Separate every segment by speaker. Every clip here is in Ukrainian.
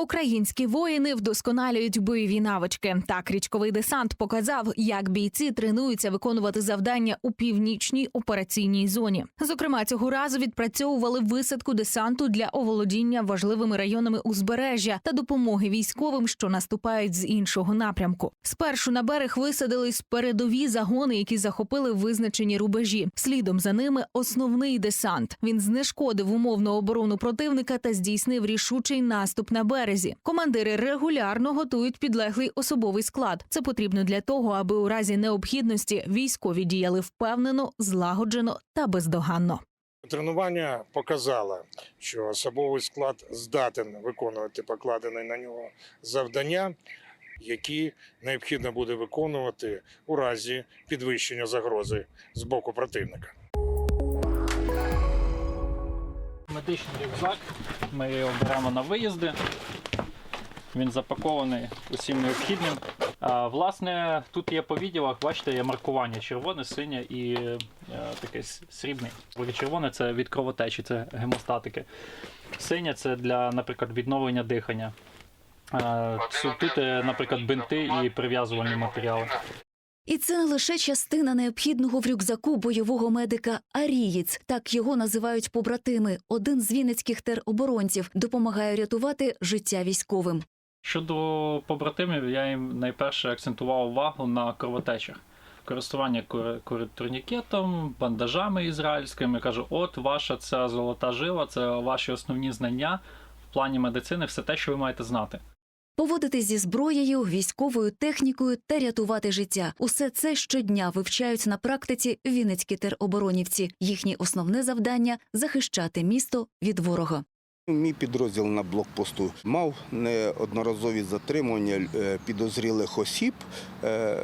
Speaker 1: Українські воїни вдосконалюють бойові навички. Так, річковий десант показав, як бійці тренуються виконувати завдання у північній операційній зоні. Зокрема, цього разу відпрацьовували висадку десанту для оволодіння важливими районами узбережжя та допомоги військовим, що наступають з іншого напрямку. Спершу на берег висадились передові загони, які захопили визначені рубежі. Слідом за ними основний десант. Він знешкодив умовну оборону противника та здійснив рішучий наступ на березі. Командири регулярно готують підлеглий особовий склад. Це потрібно для того, аби у разі необхідності військові діяли впевнено, злагоджено та бездоганно.
Speaker 2: Тренування показало, що особовий склад здатен виконувати покладені на нього завдання, які необхідно буде виконувати у разі підвищення загрози з боку противника.
Speaker 3: Медичний рюкзак. Ми його беремо на виїзди. Він запакований усім необхідним. А, власне, тут є по відділах, бачите, є маркування червоне, синє і е, таке срібне. Червоне це від кровотечі, це гемостатики. Синє це для, наприклад, відновлення дихання. А, тут, е, наприклад, бинти і прив'язувальні матеріали.
Speaker 4: І це лише частина необхідного в рюкзаку бойового медика Арієць. Так його називають побратими. Один з вінницьких тероборонців допомагає рятувати життя військовим.
Speaker 3: Щодо побратимів, я їм найперше акцентував увагу на кровотечах. Користування кор- кор- турнікетом, бандажами ізраїльськими. Кажу, от ваша ця золота жила, це ваші основні знання в плані медицини, все те, що ви маєте знати.
Speaker 4: Поводити зі зброєю, військовою технікою та рятувати життя. Усе це щодня вивчають на практиці вінницькі тероборонівці. Їхнє основне завдання захищати місто від ворога.
Speaker 5: Мій підрозділ на блокпосту мав неодноразові затримання е, підозрілих осіб, е,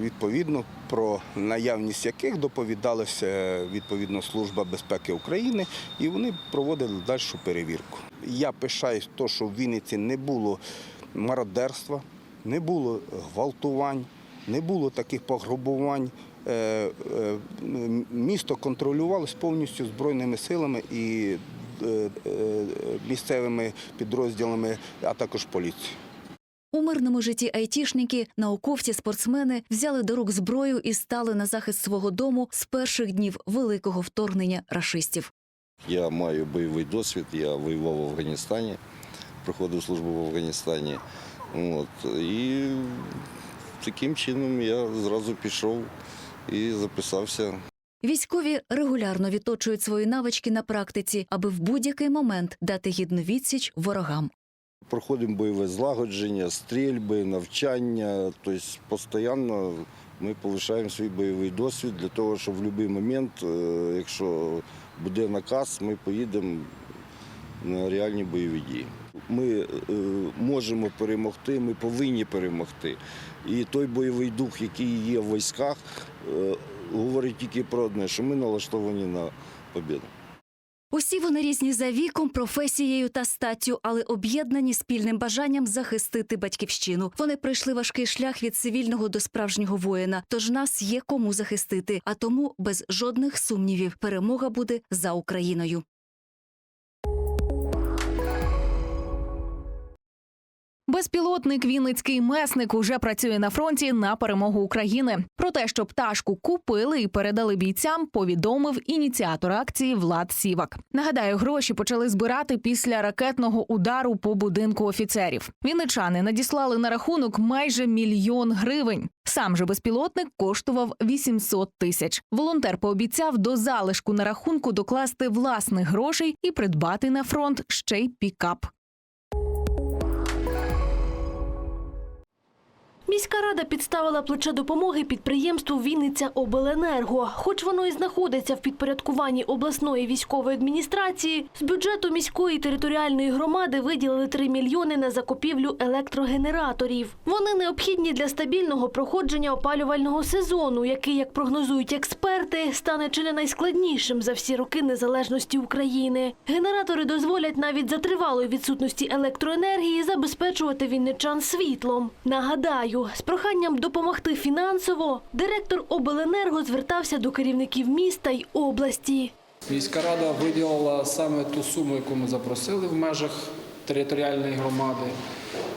Speaker 5: відповідно про наявність яких доповідалася е, відповідно Служба безпеки України, і вони проводили дальшу перевірку. Я пишаюсь, то, що в Вінниці не було мародерства, не було гвалтувань, не було таких пограбувань. Місто контролювалось повністю збройними силами і місцевими підрозділами, а також поліцією.
Speaker 4: У мирному житті айтішники, науковці, спортсмени взяли до рук зброю і стали на захист свого дому з перших днів великого вторгнення рашистів.
Speaker 6: Я маю бойовий досвід, я воював в Афганістані, проходив службу в Афганістані. От, і таким чином я зразу пішов і записався
Speaker 4: Військові регулярно відточують свої навички на практиці, аби в будь-який момент дати гідну відсіч ворогам.
Speaker 6: Проходимо бойове злагодження, стрільби, навчання. Тобто постійно ми повишаємо свій бойовий досвід для того, щоб в будь-який момент, е, якщо буде наказ, ми поїдемо на реальні бойові дії. Ми е, можемо перемогти, ми повинні перемогти. І той бойовий дух, який є в військах, е, говорить тільки про одне, що ми налаштовані на побіду.
Speaker 4: Усі вони різні за віком, професією та статтю, але об'єднані спільним бажанням захистити батьківщину. Вони пройшли важкий шлях від цивільного до справжнього воїна. Тож нас є кому захистити, а тому без жодних сумнівів перемога буде за Україною.
Speaker 1: Безпілотник Вінницький месник уже працює на фронті на перемогу України. Про те, що пташку купили і передали бійцям, повідомив ініціатор акції Влад Сівак. Нагадаю, гроші почали збирати після ракетного удару по будинку офіцерів. Вінничани надіслали на рахунок майже мільйон гривень. Сам же безпілотник коштував 800 тисяч. Волонтер пообіцяв до залишку на рахунку докласти власних грошей і придбати на фронт ще й пікап.
Speaker 7: Міська рада підставила плече допомоги підприємству Вінниця Обленерго. Хоч воно і знаходиться в підпорядкуванні обласної військової адміністрації, з бюджету міської територіальної громади виділили 3 мільйони на закупівлю електрогенераторів. Вони необхідні для стабільного проходження опалювального сезону, який, як прогнозують експерти, стане чи не найскладнішим за всі роки незалежності України. Генератори дозволять навіть за тривалої відсутності електроенергії забезпечувати вінничан світлом. Нагадаю, з проханням допомогти фінансово директор обленерго звертався до керівників міста й області.
Speaker 8: Міська рада виділила саме ту суму, яку ми запросили в межах територіальної громади.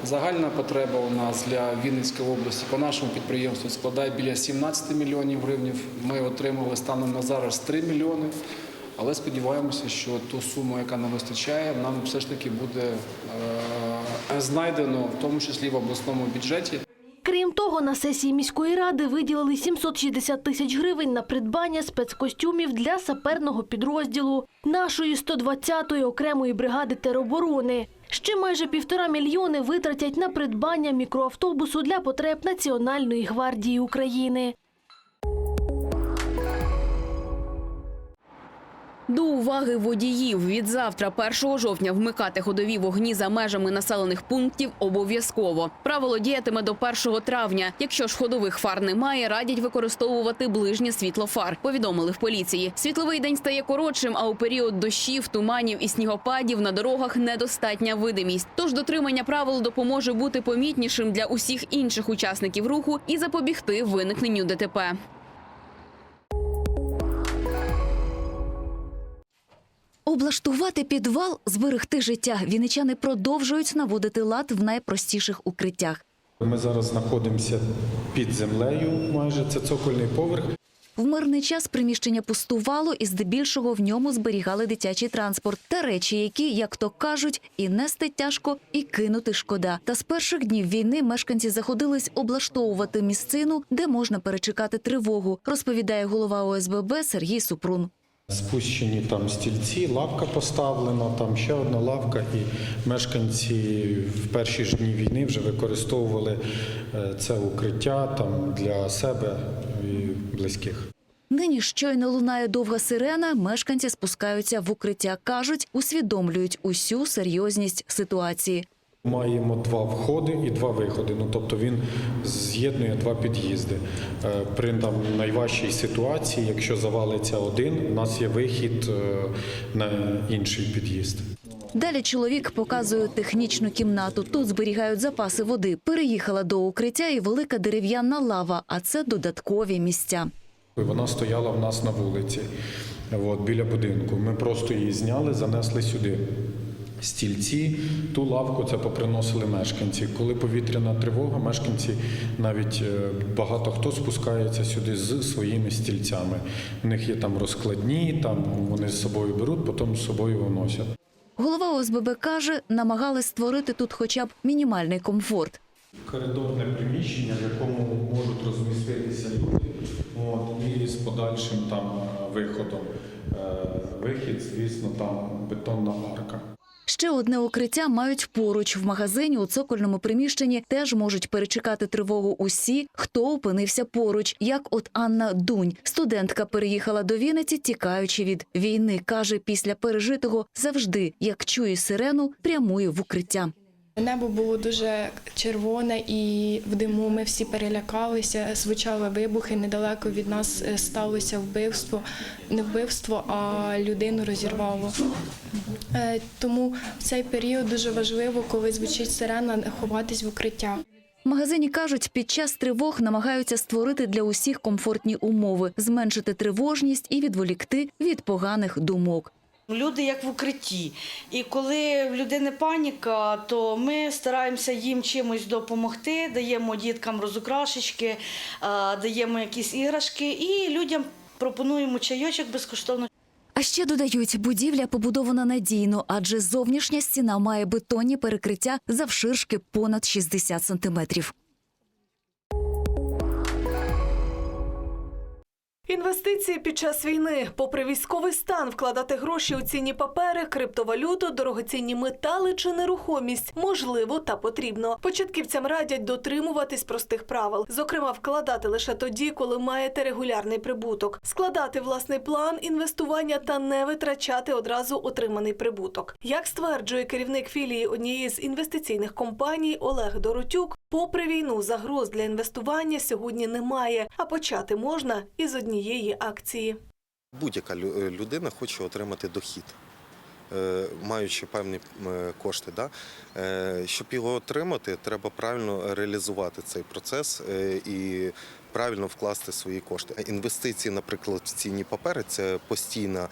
Speaker 8: Загальна потреба у нас для Вінницької області по нашому підприємству складає біля 17 мільйонів гривень. Ми отримали станом на зараз 3 мільйони. Але сподіваємося, що ту суму, яка нам вистачає, нам все ж таки буде е, знайдено, в тому числі в обласному бюджеті.
Speaker 7: Крім того, на сесії міської ради виділили 760 тисяч гривень на придбання спецкостюмів для саперного підрозділу нашої 120-ї окремої бригади тероборони. Ще майже півтора мільйони витратять на придбання мікроавтобусу для потреб Національної гвардії України.
Speaker 9: До уваги водіїв від завтра, 1 жовтня, вмикати ходові вогні за межами населених пунктів обов'язково. Правило діятиме до 1 травня. Якщо ж ходових фар немає, радять використовувати ближнє світло фар. Повідомили в поліції. Світловий день стає коротшим, а у період дощів, туманів і снігопадів на дорогах недостатня видимість. Тож дотримання правил допоможе бути помітнішим для усіх інших учасників руху і запобігти виникненню ДТП.
Speaker 4: Облаштувати підвал, зберегти життя. Вінничани продовжують наводити лад в найпростіших укриттях.
Speaker 10: Ми зараз знаходимося під землею, майже це цокольний поверх.
Speaker 4: В мирний час приміщення пустувало і здебільшого в ньому зберігали дитячий транспорт та речі, які, як то кажуть, і нести тяжко, і кинути шкода. Та з перших днів війни мешканці заходились облаштовувати місцину, де можна перечекати тривогу, розповідає голова ОСББ Сергій Супрун.
Speaker 10: Спущені там стільці, лавка поставлена, там ще одна лавка, і мешканці в перші ж дні війни вже використовували е, це укриття там для себе і близьких.
Speaker 4: Нині щойно лунає довга сирена. Мешканці спускаються в укриття. кажуть, усвідомлюють усю серйозність ситуації.
Speaker 10: Маємо два входи і два виходи. Ну тобто він з'єднує два під'їзди. Е, При там найважчій ситуації, якщо завалиться один, у нас є вихід е, на інший під'їзд.
Speaker 4: Далі чоловік показує технічну кімнату. Тут зберігають запаси води. Переїхала до укриття і велика дерев'яна лава, а це додаткові місця.
Speaker 10: Вона стояла в нас на вулиці, от, біля будинку. Ми просто її зняли, занесли сюди. Стільці, ту лавку це поприносили мешканці. Коли повітряна тривога, мешканці навіть е, багато хто спускається сюди з своїми стільцями. У них є там розкладні, там вони з собою беруть, потім з собою виносять.
Speaker 4: Голова ОСББ каже, намагались створити тут хоча б мінімальний комфорт.
Speaker 10: Коридорне приміщення, в якому можуть розміститися люди, от, і з подальшим там е, виходом. Е, Вихід, звісно, там бетонна арка.
Speaker 4: Ще одне укриття мають поруч в магазині у цокольному приміщенні. Теж можуть перечекати тривогу усі, хто опинився поруч. Як от Анна Дунь, студентка переїхала до Вінниці, тікаючи від війни. каже, після пережитого завжди, як чує сирену, прямує в укриття.
Speaker 11: Небо було дуже червоне, і в диму ми всі перелякалися. Звучали вибухи. Недалеко від нас е, сталося вбивство. Не вбивство, а людину розірвало. Е, Тому в цей період дуже важливо, коли звучить сирена, ховатись в укриття.
Speaker 4: Магазині кажуть, під час тривог намагаються створити для усіх комфортні умови, зменшити тривожність і відволікти від поганих думок.
Speaker 12: Люди як в укритті. І коли в людини паніка, то ми стараємося їм чимось допомогти, даємо діткам розукрашечки, е, даємо якісь іграшки і людям пропонуємо чайочок безкоштовно.
Speaker 4: А ще додають, будівля побудована надійно, адже зовнішня стіна має бетонні перекриття завширшки понад 60 сантиметрів.
Speaker 13: Інвестиції під час війни, попри військовий стан, вкладати гроші у цінні папери, криптовалюту, дорогоцінні метали чи нерухомість можливо та потрібно. Початківцям радять дотримуватись простих правил, зокрема, вкладати лише тоді, коли маєте регулярний прибуток, складати власний план інвестування та не витрачати одразу отриманий прибуток. Як стверджує керівник філії однієї з інвестиційних компаній Олег Доротюк, попри війну загроз для інвестування сьогодні немає, а почати можна із однієї акції.
Speaker 14: Будь-яка е, людина хоче отримати дохід, е, маючи певні е, кошти. Да? Щоб його отримати, треба правильно реалізувати цей процес і правильно вкласти свої кошти. Інвестиції, наприклад, в цінні папери це постійна,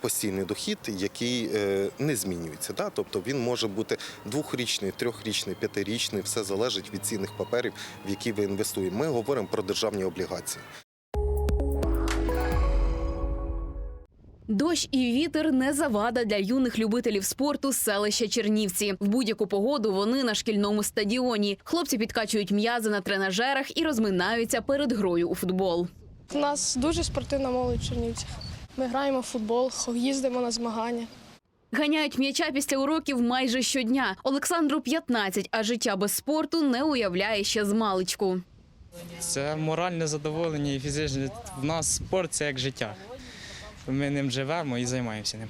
Speaker 14: постійний дохід, який не змінюється. Да? Тобто він може бути двохрічний, трьохрічний, п'ятирічний, все залежить від цінних паперів, в які ви інвестуєте. Ми говоримо про державні облігації.
Speaker 9: Дощ і вітер не завада для юних любителів спорту з селища Чернівці. В будь-яку погоду вони на шкільному стадіоні. Хлопці підкачують м'язи на тренажерах і розминаються перед грою у футбол.
Speaker 11: У нас дуже спортивна молодь в Чернівцях. Ми граємо в футбол, їздимо на змагання.
Speaker 9: Ганяють м'яча після уроків майже щодня. Олександру 15, а життя без спорту не уявляє ще з маличку.
Speaker 15: Це моральне задоволення і фізичне. В нас спорт це як життя. Ми ним живемо і займаємося ним.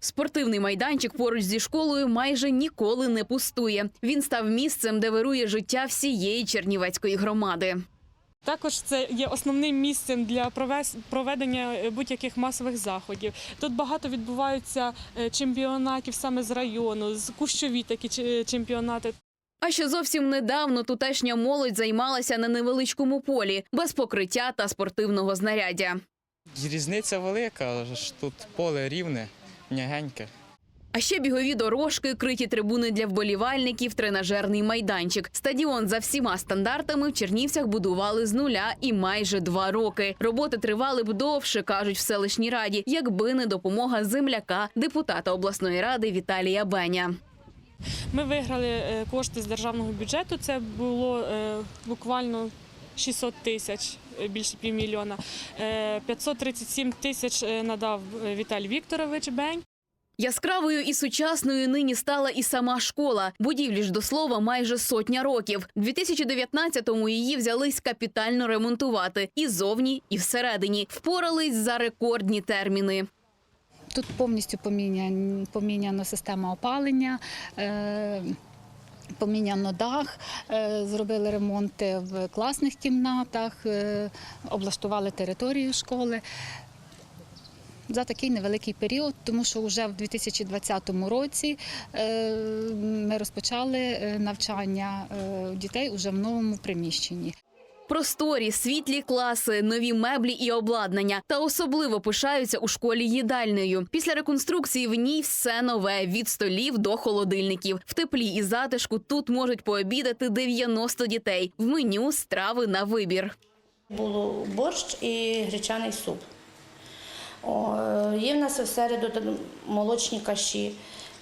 Speaker 9: Спортивний майданчик поруч зі школою майже ніколи не пустує. Він став місцем, де вирує життя всієї чернівецької громади.
Speaker 16: Також це є основним місцем для проведення е, будь-яких масових заходів. Тут багато відбуваються е, чемпіонатів саме з району, з кущові такі чемпіонати.
Speaker 9: А ще зовсім недавно тутешня молодь займалася на невеличкому полі без покриття та спортивного знаряддя.
Speaker 15: Різниця велика, але ж тут поле рівне, м'ягеньке.
Speaker 9: А ще бігові дорожки, криті трибуни для вболівальників, тренажерний майданчик. Стадіон за всіма стандартами в Чернівцях будували з нуля і майже два роки. Роботи тривали б довше, кажуть в селищній раді, якби не допомога земляка, депутата обласної ради Віталія Беня.
Speaker 16: Ми виграли е, кошти з державного бюджету. Це було е, буквально 600 тисяч, більше півмільйона. Е, 537 тисяч е, надав е, Віталій Вікторович Бень.
Speaker 9: Яскравою і сучасною нині стала і сама школа. Будівлі ж до слова майже сотня років. У 2019-му її взялись капітально ремонтувати і зовні, і всередині. Впорались за рекордні терміни.
Speaker 17: Тут повністю поміняна, поміняна система опалення. Поміняно дах, е, зробили ремонти в класних кімнатах, е, облаштували територію школи за такий невеликий період, тому що вже в 2020 році е, ми розпочали навчання дітей уже в новому приміщенні.
Speaker 9: Просторі, світлі класи, нові меблі і обладнання. Та особливо пишаються у школі їдальнею. Після реконструкції в ній все нове від столів до холодильників. В теплі і затишку тут можуть пообідати 90 дітей. В меню страви на вибір.
Speaker 18: Було борщ і гречаний суп. О, е, є в нас в середу молочні каші,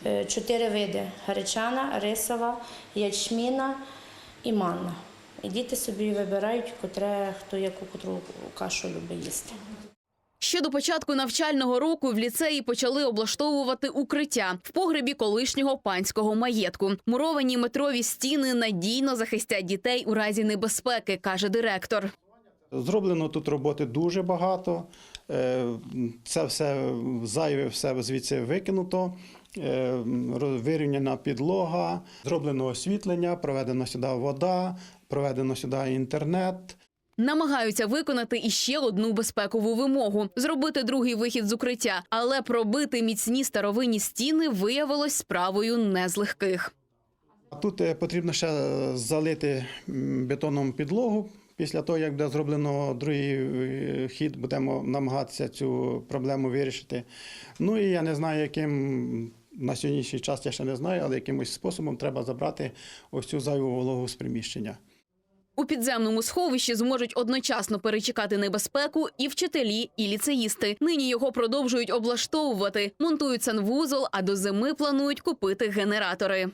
Speaker 18: е, чотири види: гречана, рисова, ячміна і манна. І діти собі вибирають, котре, хто яку котру кашу любить їсти.
Speaker 9: Ще до початку навчального року в ліцеї почали облаштовувати укриття в погребі колишнього панського маєтку. Муровані метрові стіни надійно захистять дітей у разі небезпеки, каже директор.
Speaker 19: Зроблено тут роботи дуже багато. Е, Це все зайве, все звідси викинуто. Е, Вирівняна підлога, зроблено освітлення, проведена сюди вода, проведено сюди інтернет.
Speaker 9: Намагаються виконати іще одну безпекову вимогу зробити другий вихід з укриття, але пробити міцні старовинні стіни виявилось справою не з легких.
Speaker 19: Тут е, потрібно ще залити бетоном підлогу. Після того, як буде зроблено другий е, хід, будемо намагатися цю проблему вирішити. Ну і я не знаю, яким на сьогоднішній час я ще не знаю, але якимось способом треба забрати ось цю зайву вологу з приміщення.
Speaker 9: У підземному сховищі зможуть одночасно перечекати небезпеку і вчителі, і ліцеїсти. Нині його продовжують облаштовувати, монтують санвузол, а до зими планують купити генератори.